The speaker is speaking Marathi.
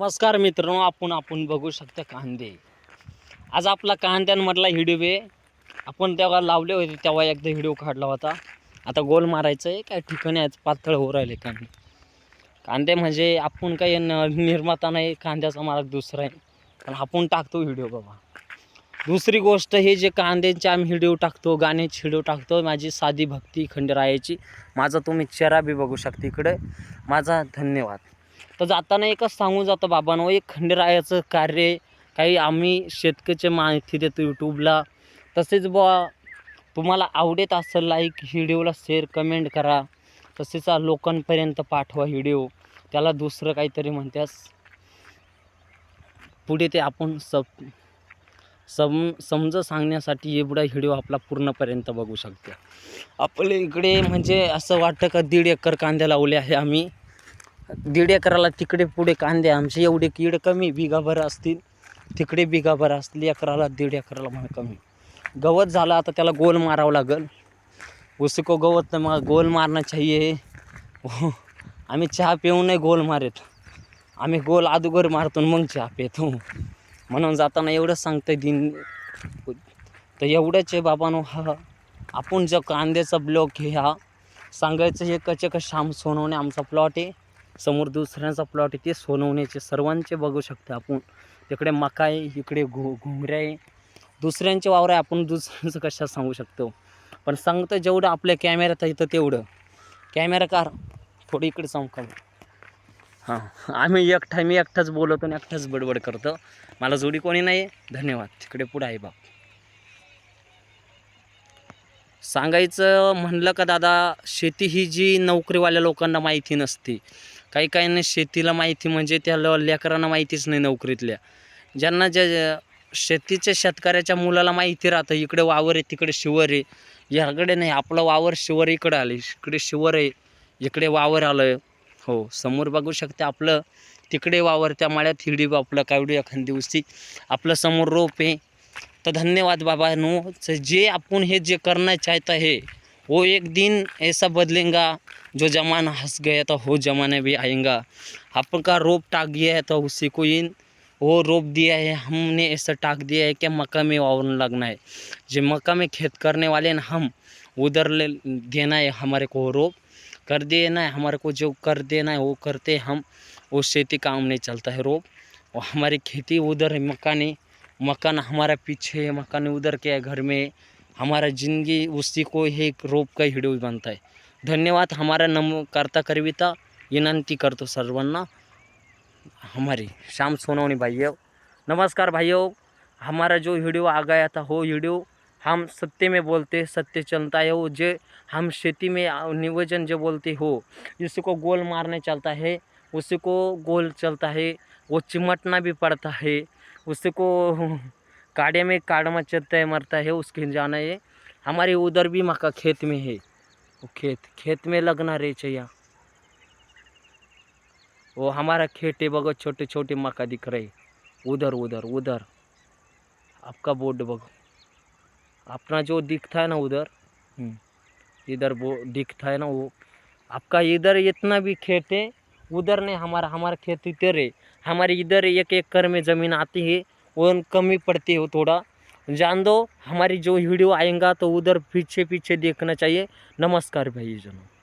नमस्कार मित्रांनो आपण आपण बघू शकता कांदे. आज आपला कांद्यांमधला हिडिओ आहे. आपण तेव्हा लावले होते तेव्हा एकदा हिडिओ काढला होता. आता गोल मारायचं आहे काय ठिकाणी आज पातळ होऊ राहिले कांदे. कांदे म्हणजे आपण काही न निर्माता नाही कांद्याचा मार्ग दुसरा आहे. पण आपण टाकतो व्हिडिओ बाबा. दुसरी गोष्ट हे जे कांद्यांचे आम्ही व्हिडिओ टाकतो गाण्याचे व्हिडिओ टाकतो माझी साधी भक्ती खंडरायाची. माझा तुम्ही चेहरा बी बघू शकता इकडे. माझा धन्यवाद. तर जाताना एकच सांगून जातो बाबांनो एक खंडेरायाचं कार्य काही आम्ही शेतकऱ्याची माहिती देतो यूट्यूबला तसेच बुवा तुम्हाला आवडत असेल लाईक व्हिडिओला शेअर कमेंट करा. तसेच लोकांपर्यंत पाठवा व्हिडिओ. त्याला दुसरं काहीतरी म्हणत्यास. पुढे ते आपण सब सम समज सांगण्यासाठी एवढा व्हिडिओ आपला पूर्णपर्यंत बघू शकतो. आपल्या इकडे म्हणजे असं वाटतं का दीड एकर कांदे लावले आहे आम्ही. दीड एकराला तिकडे पुढे कांदे आमचे एवढे कीड कमी बिगाभर असतील. तिकडे बिगाभर असतील एकराला दीड एकराला मला कमी. गवत झालं आता त्याला गोल मारावं लागेल. उसको गवत मग गोल मारणं चाहिए हो. आम्ही चहा पिऊ नाही गोल मारेत. आम्ही गोल अदुगर मारतो आणि मग चहा पितो. म्हणून जाताना एवढंच सांगतं दिन. तर एवढंच आहे बाबानो हा आपण जो कांद्याचा ब्लॉक हे हा सांगायचं हे कचे श्याम सोनवणे आमचा प्लॉट आहे. समोर दुसऱ्यांचा प्लॉट आहे ते सोनवण्याचे. सर्वांचे बघू शकतो आपण. तिकडे मका आहे इकडे घु घुंगऱ्या आहे दुसऱ्यांचे वावर आहे आपण दुसऱ्यांचं कशा सांगू शकतो. पण सांगतं जेवढं आपल्या कॅमेऱ्यात येतं तेवढं. कॅमेरा कार थोडी इकडे चमका हां आम्ही एकटा मी एकटाच बोलवतो आणि एकटाच बडबड करतो. मला जोडी कोणी नाही आहे धन्यवाद. तिकडे पुढे आहे बाप. सांगायचं म्हणलं का दादा शेती ही जी नोकरीवाल्या लोकांना माहिती नसते. काही काहींना शेतीला माहिती म्हणजे त्या लेकरांना माहितीच नाही नोकरीतल्या. ज्यांना ज्या शेतीच्या शेतकऱ्याच्या मुलाला माहिती राहतं इकडे वावर आहे तिकडे शिवर आहे. याकडे नाही आपलं वावर शिवर इकडे आले इकडे शिवर आहे इकडे वावर आलं हो समोर बघू शकते आपलं तिकडे वावर त्या माळ्यात हिडी आपलं कावडी एखाद्या दिवशी. आपलं समोर रोप आहे. तर धन्यवाद बाबा नो जे आपण हे जे करणं चाहता हे वो एक दिन ऐसा बदलेगा, जो जमाना हंस गया तो वो जमाने भी आएगा। अपन का रोप टाक दिया है तो उसी को इन, वो रोप दिया है, हमने ऐसा टाक दिया है कि मक्का में वावन लगना है। जो मक्का में खेत करने वाले ना हम उधर ले देना है, हमारे को रोप कर देना है, हमारे को जो कर देना है, वो करते हम, वो खेती काम नहीं चलता है रोप। और हमारी खेती उधर है मकानी मकान हमारा पीछे है मकान उधर के घर में हमारा ज़िंदगी उसी को एक रोप का हिडिओ बनता है। धन्यवाद हमारा नम करता करविता। विनंती कर करतो सर्वांना। हमारी श्याम सोनवणी भाइयों, नमस्कार भाइयों। हमारा जो वीडियो आ गया था, वो वीडियो हम सत्य में बोलते, सत्य चलता है, वो जो हम खेती में नियोजन जो बोलते हो इसी को गोल मारने चलता है उसी को गोल चलता है, वो चिमटना भी पड़ता है उसी को काड़े में काड़ मचलता है मरता है उसके जाना है। हमारे उधर भी मक्का खेत में है वो खेत खेत में लगना रहे चाहिए। वो हमारा खेत है बगो छोटे छोटे मक्का दिख रहे उधर उधर उधर। आपका बोर्ड बगो अपना जो दिखता है ना उधर हम्म, इधर वो दिखता है ना वो। आपका इधर इतना भी खेत है उधर नहीं हमारा हमारा खेत इधर है। हमारे इधर एक एकड़ में ज़मीन आती है वन कमी पड़ती हो थोड़ा। जान दो हमारी जो वीडियो आएगा तो उधर पीछे पीछे देखना चाहिए। नमस्कार भाई जनों।